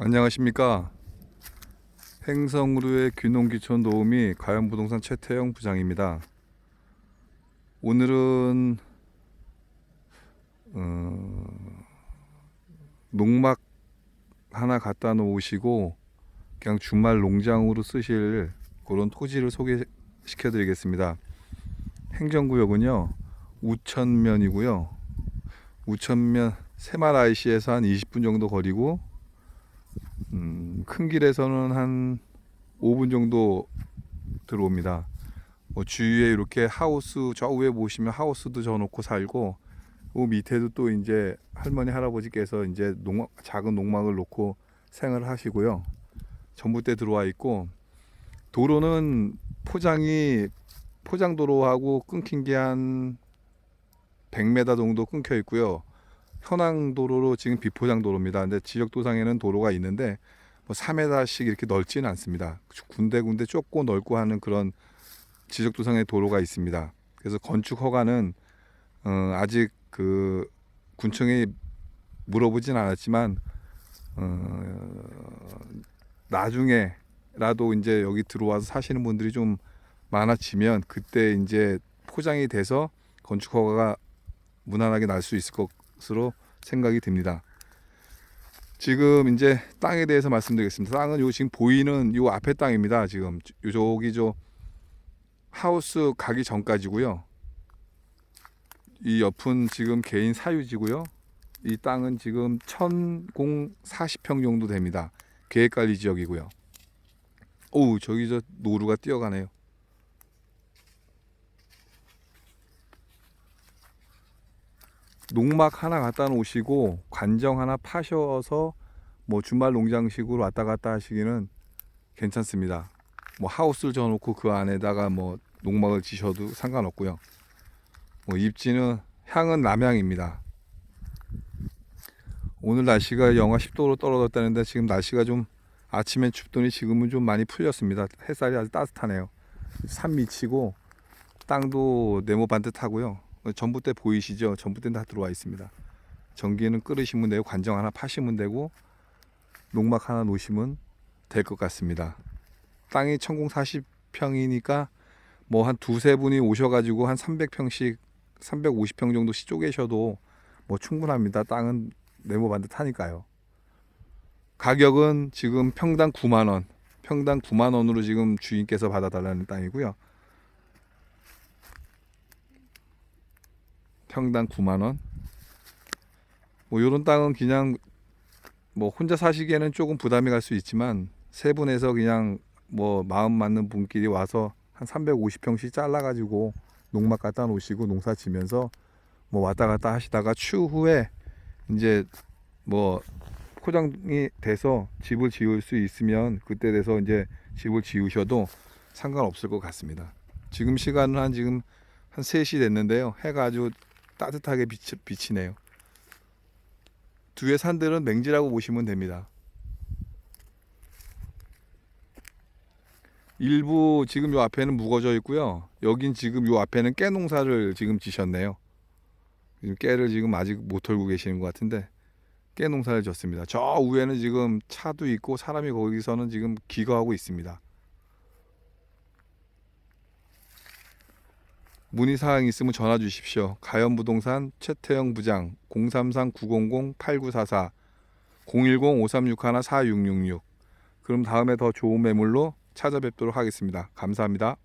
안녕하십니까? 행성우루의 귀농귀촌 도우미 가연부동산 최태영 부장입니다. 오늘은 어, 농막 하나 갖다 놓으시고 그냥 주말 농장으로 쓰실 그런 토지를 소개시켜 드리겠습니다. 행정구역은요 우천면이고요. 우천면 새마라이시에서 한 20분 정도 거리고 음, 큰 길에서는 한 5분 정도 들어옵니다. 뭐 주위에 이렇게 하우스 저 위에 보시면 하우스도 져놓고 살고 그 밑에도 또 이제 할머니 할아버지께서 이제 농막 작은 농막을 놓고 생활을 하시고요. 전봇대 들어와 있고 도로는 포장이 포장 도로하고 끊긴 게 한 100m 정도 끊겨 있고요. 현황 도로로 지금 비포장 도로입니다. 근데 지역 도상에는 도로가 있는데 뭐 3m씩 이렇게 넓지는 않습니다. 군데군데 좁고 넓고 하는 그런 지적 도상의 도로가 있습니다. 그래서 건축 허가는 어, 아직 그 군청에 물어보진 않았지만 어, 나중에라도 이제 여기 들어와서 사시는 분들이 좀 많아지면 그때 이제 포장이 돼서 건축 허가가 무난하게 날 수 있을 것 으로 생각이 듭니다. 지금 이제 땅에 대해서 말씀드리겠습니다. 땅은 요 지금 보이는 요 앞에 땅입니다. 지금 요 저기 저 하우스 가기 전까지고요. 이 옆은 지금 개인 사유지고요. 이 땅은 지금 천공 40평 정도 됩니다. 계획관리 지역이고요. 오, 저기 저 노루가 뛰어가네요. 농막 하나 갖다 놓으시고 관정 하나 파셔서 뭐 주말 농장식으로 왔다 갔다 하시기는 괜찮습니다. 뭐 하우스를 져놓고 그 안에다가 뭐 농막을 지셔도 상관없고요. 뭐 입지는 향은 남향입니다. 오늘 날씨가 영하 10도로 떨어졌다는데 지금 날씨가 좀 아침엔 춥더니 지금은 좀 많이 풀렸습니다. 햇살이 아주 따뜻하네요. 산 밑이고 땅도 네모 반듯하고요. 전봇대 보이시죠? 전봇대는 다 들어와 있습니다. 전기는 끓으시면 되고 관정 하나 파시면 되고 농막 하나 놓으시면 될 것 같습니다. 땅이 천공 40평이니까 뭐 한 두세 분이 오셔가지고 한 300평씩 350평 정도씩 쪼개셔도 뭐 충분합니다. 땅은 네모 반듯하니까요. 가격은 지금 평당 9만 원, 평당 9만 원으로 지금 주인께서 받아달라는 땅이고요. 평당 9만 원. 뭐 이런 땅은 그냥 뭐 혼자 사시기에는 조금 부담이 갈 수 있지만 세 분에서 그냥 뭐 마음 맞는 분끼리 와서 한 350평씩 잘라 가지고 농막 갖다 놓으시고 농사 지면서 뭐 왔다 갔다 하시다가 추후에 이제 뭐 포장이 돼서 집을 지을 수 있으면 그때 돼서 이제 집을 지으셔도 상관없을 것 같습니다. 지금 시간은 한 지금 한 3시 됐는데요. 해가 아주 따뜻하게 비치, 비치 네요. 뒤에 산들은 맹지라고 보시면 됩니다. 일부 지금 요 앞에는 묵어져 있고요. 여긴 지금 요 앞에는 깨 농사를 지금 지셨네요. 지금 깨를 지금 아직 못 털고 계시는 것 같은데 깨 농사를 졌습니다. 저 위에는 지금 차도 있고 사람이 거기서는 지금 기거하고 있습니다. 문의 사항 있으면 전화 주십시오. 가연부동산 최태영 부장 033-900-8944 010-5361-4666 그럼 다음에 더 좋은 매물로 찾아뵙도록 하겠습니다. 감사합니다.